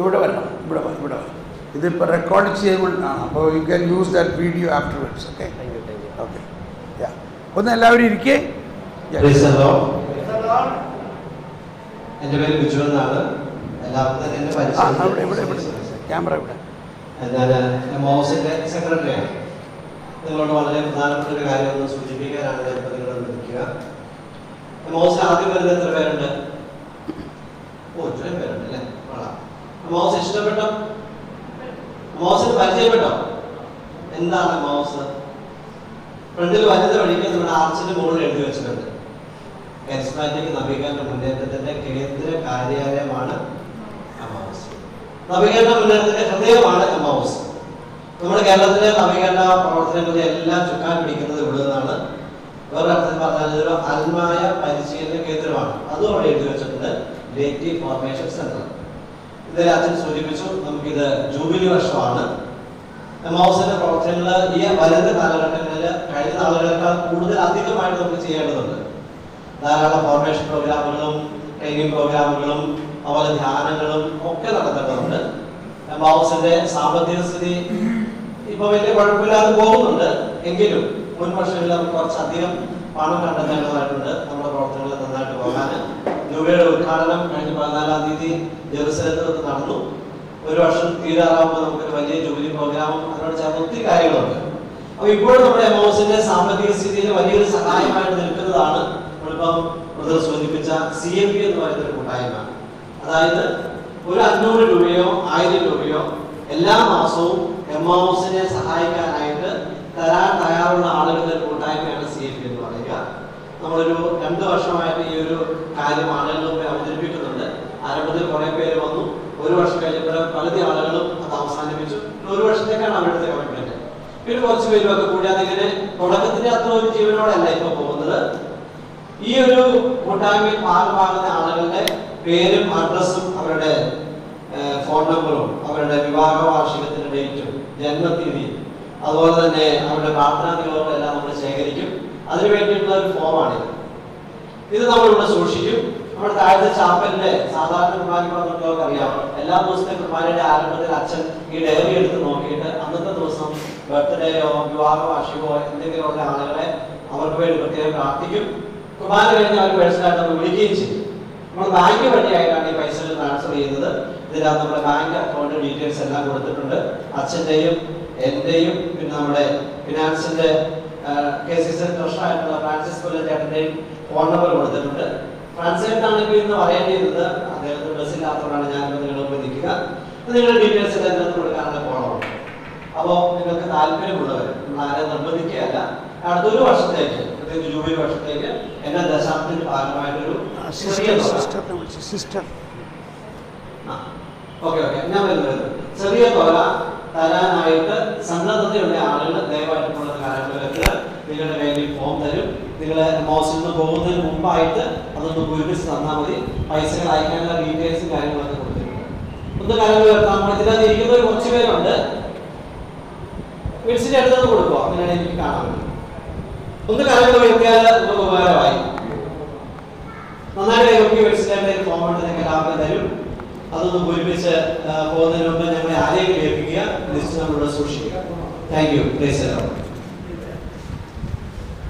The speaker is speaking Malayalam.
ഇവിടെ വരണം ഇവിടെ ഇവിടെ. ഇതിപ്പോൾ റെക്കോർഡ് ചെയ്യബിൾ ആണ് അപ്പോൾ you can use that video afterwards okay thank you thank you okay yeah ഒന്ന് എല്ലാവരും ഇരിക്കേ. Praise the Lord. എന്റെ പേര് ബിജു എന്നാണ്. എല്ലാവർക്കും ഇവിടെ ഇവിടെ. ക്യാമറ ഇവിടെ. ഞാൻ സെക്രട്ടറിയാണ് നിങ്ങളോട് വളരെ പ്രധാനപ്പെട്ട ഒരു കാര്യം ഒന്ന് സൂചിപ്പിക്കാനാണ് ഞാൻ നിങ്ങളോട് വിളിക്കുക. മോസ് ആദ്യം വരുന്ന എത്ര പേരുണ്ട്? മോസ് ഇഷ്ടപ്പെട്ടോ? മോസിന് പരിചയപ്പെട്ടോ? എന്താണ് മോസ് ഫ്രണ്ടിൽ വരുന്ന വഴിക്ക് നമ്മുടെ ആർച്ചിന്റെ മുകളിൽ എഴുതി വെച്ചിട്ടുണ്ട്. നവീകരണ മുന്നേറ്റത്തിന്റെ കേന്ദ്ര കാര്യാലയമാണ് അമാവസ്. നവീകരണ മുന്നേറ്റത്തിന്റെ ഹൃദയമാണ് അമാവസ്. നമ്മുടെ കേരളത്തിലെ നവീകരണ പ്രവർത്തനങ്ങളുടെ എല്ലാം ചുക്കാൻ പിടിക്കുന്നത് ഇവിടെ നിന്നാണ്. വേറെ അർത്ഥത്തിൽ പറഞ്ഞാൽ ഇതൊരു അൽമായ പരിശീലന കേന്ദ്രമാണ്. അതും അവിടെ എഴുതി വെച്ചിട്ടുണ്ട്. ലേറ്റീവ് ഫോർമേഷൻ സെന്റർ ഇതിൽ അച്ഛൻ സൂചിപ്പിച്ചു നമുക്കിത് ജൂബിലി വർഷമാണ്. എംമാവൂസിന്റെ പ്രവർത്തനങ്ങൾ ഈ വരുന്ന കാലഘട്ടങ്ങളിൽ കഴിഞ്ഞ നാളുകളേക്കാൾ കൂടുതൽ അധികമായിട്ട് നമുക്ക് ചെയ്യേണ്ടതുണ്ട്. ധാരാളം ഫോർമേഷൻ പ്രോഗ്രാമുകളും ട്രെയിനിങ് പ്രോഗ്രാമുകളും അതുപോലെ ധ്യാനങ്ങളും ഒക്കെ നടത്തേണ്ടതുണ്ട്. എംബാവസിന്റെ സാമ്പത്തിക സ്ഥിതി ഇപ്പൊ വലിയ കുഴപ്പമില്ലാതെ പോകുന്നുണ്ട്. എങ്കിലും മുൻ വർഷങ്ങളിൽ നമുക്ക് കുറച്ചധികം പണം കണ്ടെത്തേണ്ടതായിട്ടുണ്ട് നമ്മുടെ പ്രവർത്തനങ്ങൾ നന്നായിട്ട് പോകാൻ. രൂപയുടെ ഉദ്ഘാടനം കഴിഞ്ഞ പതിനാലാം തീയതി ജെറുസലത്തിൽ നിന്ന് നടന്നു. ഒരു വർഷം തീരാറാകുമ്പോൾ നമുക്കൊരു വലിയ ജോലി പ്രോഗ്രാമും അതിനോട് ചേർന്ന് ഒത്തിരി കാര്യങ്ങളുണ്ട്. അപ്പൊ ഇപ്പോഴും നമ്മുടെ എമോസിന്റെ സാമ്പത്തിക സ്ഥിതിയിൽ വലിയൊരു സഹായമായിട്ട് നിൽക്കുന്നതാണ് നമ്മളിപ്പം ബ്രദർ സൂചിപ്പിച്ച സി എം പി എന്ന് പറയുന്ന ഒരു കൂട്ടായ്മ. അതായത് ഒരു അഞ്ഞൂറ് രൂപയോ ആയിരം രൂപയോ എല്ലാ മാസവും എമൗസിനെ സഹായിക്കാനായിട്ട് തരാൻ തയ്യാറുള്ള ആളുകളുടെ കൂട്ടായ്മയാണ് സി എം പി എന്ന് പറയുക. നമ്മളൊരു രണ്ട് വർഷമായിട്ട് ഈ ഒരു കാര്യം മുമ്പിൽ അവതരിപ്പിക്കുന്നുണ്ട്. ആരംഭത്തിൽ കുറെ പേര് വന്നു. ഒരു വർഷം കഴിഞ്ഞപ്പോൾ പകുതി ആളുകളും അത് അവസാനിപ്പിച്ചു. ഒരു വർഷത്തേക്കാണ് അവരുടെ കമ്മിറ്റ്മെന്റ് പിന്നെ കുറച്ച് പേരുമൊക്കെ കൂടി അതിങ്ങനെ തുടക്കത്തിന്റെ അത്ര ഒരു ജീവനോടല്ല ഇപ്പൊ പോകുന്നത്. ഈ ഒരു കൂട്ടായ്മയിൽ ഭാഗമാകുന്ന ആളുകളുടെ പേരും അഡ്രസ്സും അവരുടെ ഫോൺ നമ്പറും അവരുടെ വിവാഹ വാർഷികത്തിന്റെ ഡേറ്റും ജന്മതീയതിയും അതുപോലെ തന്നെ അവരുടെ പ്രാർത്ഥനാ എല്ലാം നമ്മൾ ശേഖരിക്കും. അതിനു വേണ്ടിയിട്ടുള്ള ഒരു ഫോമാണിത് ഇത് നമ്മൾ ഇവിടെ സൂക്ഷിക്കും. നമ്മുടെ താഴത്തെ ചാപ്പലിന്റെ സാധാരണ കുർബാനകളൊക്കെ അറിയാം എല്ലാ ദിവസത്തെ കുർബാനയുടെ ആരംഭത്തിൽ അച്ഛൻ ഈ ഡയറി എടുത്ത് നോക്കിയിട്ട് അന്നത്തെ ദിവസം ബർത്ത്ഡേയോ വിവാഹ വാർഷികമോ എന്തെങ്കിലും ഉള്ള ആളുകളെ അവർക്ക് വേണ്ടി പ്രത്യേകം പ്രാർത്ഥിക്കും. കുർബാന കഴിഞ്ഞ് അവർ പേഴ്സണലായിട്ട് നമ്മൾ വിളിക്കുകയും ചെയ്യും. നമ്മൾ ബാങ്ക് വഴിയായിട്ടാണ് ഈ പൈസകൾ ട്രാൻസ്ഫർ ചെയ്യുന്നത്. ഇതിനകത്ത് നമ്മുടെ ബാങ്ക് അക്കൗണ്ട് ഡീറ്റെയിൽസ് എല്ലാം കൊടുത്തിട്ടുണ്ട്. അച്ഛന്റെയും എന്റെയും പിന്നെ നമ്മുടെ ഫിനാൻസിന്റെ കെ സി സി ട്രഷറായിട്ടുള്ള ഫ്രാൻസിസ് കൊല്ലം ചേട്ടന്റെയും ഫോൺ നമ്പർ കൊടുത്തിട്ടുണ്ട് ഫ്രാൻസേട്ടാണെങ്കിൽ ഇന്ന് പറയേണ്ടിയിരുന്നത് അദ്ദേഹത്തിന് ബസ്സില്ലാത്തതുകൊണ്ടാണ് ഞാൻ നിങ്ങളെ നിൽക്കുക. നിങ്ങളുടെ ഡീറ്റെയിൽസ് എല്ലാം കൊടുക്കാനുള്ള ഫോണുണ്ട് അപ്പോൾ നിങ്ങൾക്ക് താല്പര്യമുള്ളവർ ആരെ നിർബന്ധിക്കുകയല്ല. അടുത്തൊരു വർഷത്തേക്ക് പ്രത്യേകിച്ച് ജൂബിലി വർഷത്തേക്ക് എന്നെ ദശാബ്ദത്തിന്റെ ഭാഗമായിട്ടൊരു ഓക്കെ ഓക്കെ. ഞാൻ വരുന്നത്. ചെറിയ തുക തരാനായിട്ട് സന്നദ്ധതയുള്ള ആളുകൾ ദയവായിട്ടുള്ള കാര്യങ്ങളിലേക്ക് നിങ്ങളുടെ കയ്യിൽ ഫോം തരും നിങ്ങൾ മോസിൽ നിന്ന് പോകുന്നതിന് മുമ്പായിട്ട് അതൊന്ന് പൂരിപ്പിച്ച് തന്നാൽ മതി. പൈസകൾ അയക്കാനുള്ള ഡീറ്റെയിൽസും കാര്യങ്ങളൊക്കെ കൊടുത്തിട്ടുണ്ട്. ഒന്ന് കാര്യങ്ങൾ വരുത്താം ഇതിനകത്ത് ഇരിക്കുന്ന കുറച്ച് പേരുണ്ട്. വിളിച്ചിട്ട് അടുത്തൊന്ന് കൊടുക്കുക. അങ്ങനെയാണ് എനിക്ക് കാണാൻ ഒന്ന് കാര്യങ്ങൾ വരുത്തിയാൽ നമുക്ക് ഉപകാരമായി. നന്നായിട്ട് നോക്കി വെച്ചിട്ട് ഫോം എല്ലാവർക്കും തരും. അതൊന്ന് പൂരിപ്പിച്ച് പോകുന്നതിന് മുമ്പ് ഞങ്ങളെ ആരെയും ഏൽപ്പിക്കുക ലിസ്റ്റ് നമ്മളിവിടെ സൂക്ഷിക്കുക. Thank you please